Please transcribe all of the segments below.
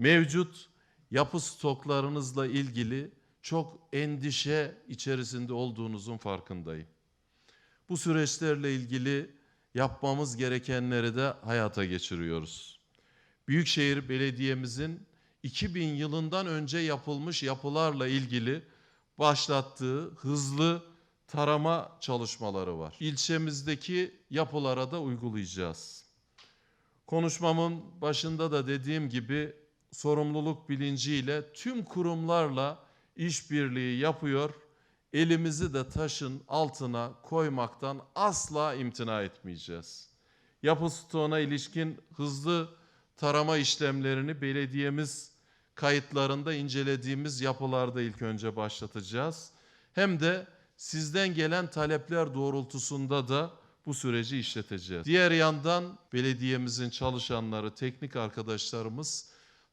Mevcut yapı stoklarınızla ilgili çok endişe içerisinde olduğunuzun farkındayım. Bu süreçlerle ilgili yapmamız gerekenleri de hayata geçiriyoruz. Büyükşehir Belediye'mizin 2000 yılından önce yapılmış yapılarla ilgili başlattığı hızlı tarama çalışmaları var. İlçemizdeki yapılara da uygulayacağız. Konuşmamın başında da dediğim gibi sorumluluk bilinciyle tüm kurumlarla işbirliği yapıyor. Elimizi de taşın altına koymaktan asla imtina etmeyeceğiz. Yapı stoğuna ilişkin hızlı tarama işlemlerini belediyemiz kayıtlarında incelediğimiz yapılarda ilk önce başlatacağız. Hem de sizden gelen talepler doğrultusunda da bu süreci işleteceğiz. Diğer yandan belediyemizin çalışanları, teknik arkadaşlarımız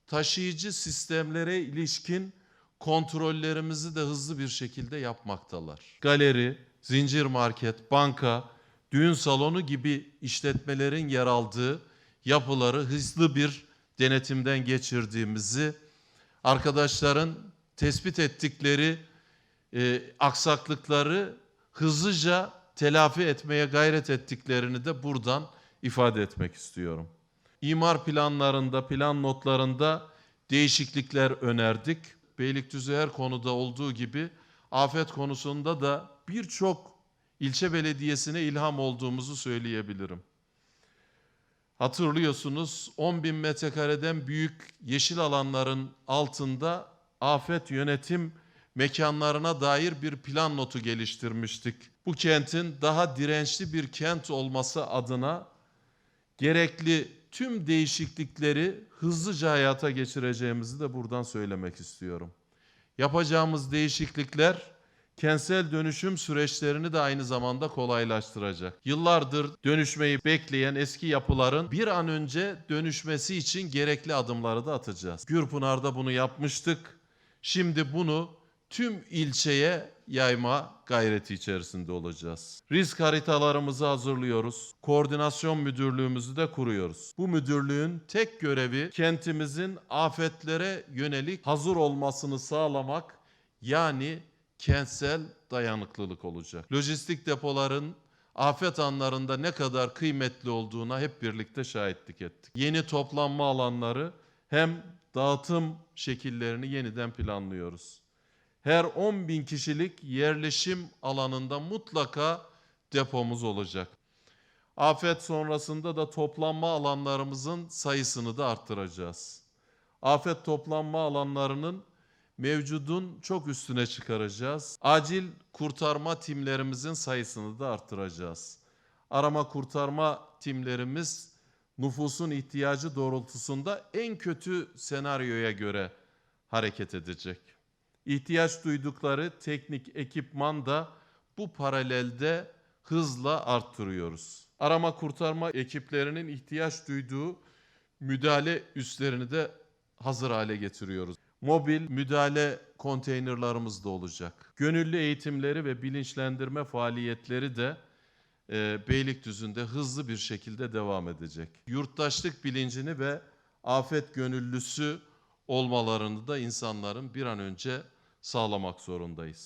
taşıyıcı sistemlere ilişkin kontrollerimizi de hızlı bir şekilde yapmaktalar. Galeri, zincir market, banka, düğün salonu gibi işletmelerin yer aldığı yapıları hızlı bir denetimden geçirdiğimizi, arkadaşların tespit ettikleri e, aksaklıkları hızlıca telafi etmeye gayret ettiklerini de buradan ifade etmek istiyorum. İmar planlarında, plan notlarında değişiklikler önerdik. Beylikdüzü her konuda olduğu gibi afet konusunda da birçok ilçe belediyesine ilham olduğumuzu söyleyebilirim. Hatırlıyorsunuz 10 bin metrekareden büyük yeşil alanların altında afet yönetim mekanlarına dair bir plan notu geliştirmiştik. Bu kentin daha dirençli bir kent olması adına gerekli tüm değişiklikleri hızlıca hayata geçireceğimizi de buradan söylemek istiyorum. Yapacağımız değişiklikler kentsel dönüşüm süreçlerini de aynı zamanda kolaylaştıracak. Yıllardır dönüşmeyi bekleyen eski yapıların bir an önce dönüşmesi için gerekli adımları da atacağız. Gürpınar'da bunu yapmıştık. Şimdi bunu tüm ilçeye yayma gayreti içerisinde olacağız. Risk haritalarımızı hazırlıyoruz. Koordinasyon müdürlüğümüzü de kuruyoruz. Bu müdürlüğün tek görevi kentimizin afetlere yönelik hazır olmasını sağlamak yani kentsel dayanıklılık olacak. Lojistik depoların afet anlarında ne kadar kıymetli olduğuna hep birlikte şahitlik ettik. Yeni toplanma alanları hem dağıtım şekillerini yeniden planlıyoruz. Her 10 bin kişilik yerleşim alanında mutlaka depomuz olacak. Afet sonrasında da toplanma alanlarımızın sayısını da arttıracağız. Afet toplanma alanlarının mevcudun çok üstüne çıkaracağız. Acil kurtarma timlerimizin sayısını da arttıracağız. Arama kurtarma timlerimiz nüfusun ihtiyacı doğrultusunda en kötü senaryoya göre hareket edecek. İhtiyaç duydukları teknik ekipman da bu paralelde hızla arttırıyoruz. Arama kurtarma ekiplerinin ihtiyaç duyduğu müdahale üslerini de hazır hale getiriyoruz. Mobil müdahale konteynerlarımız da olacak. Gönüllü eğitimleri ve bilinçlendirme faaliyetleri de e, Beylikdüzü'nde hızlı bir şekilde devam edecek. Yurttaşlık bilincini ve afet gönüllüsü olmalarını da insanların bir an önce sağlamak zorundayız.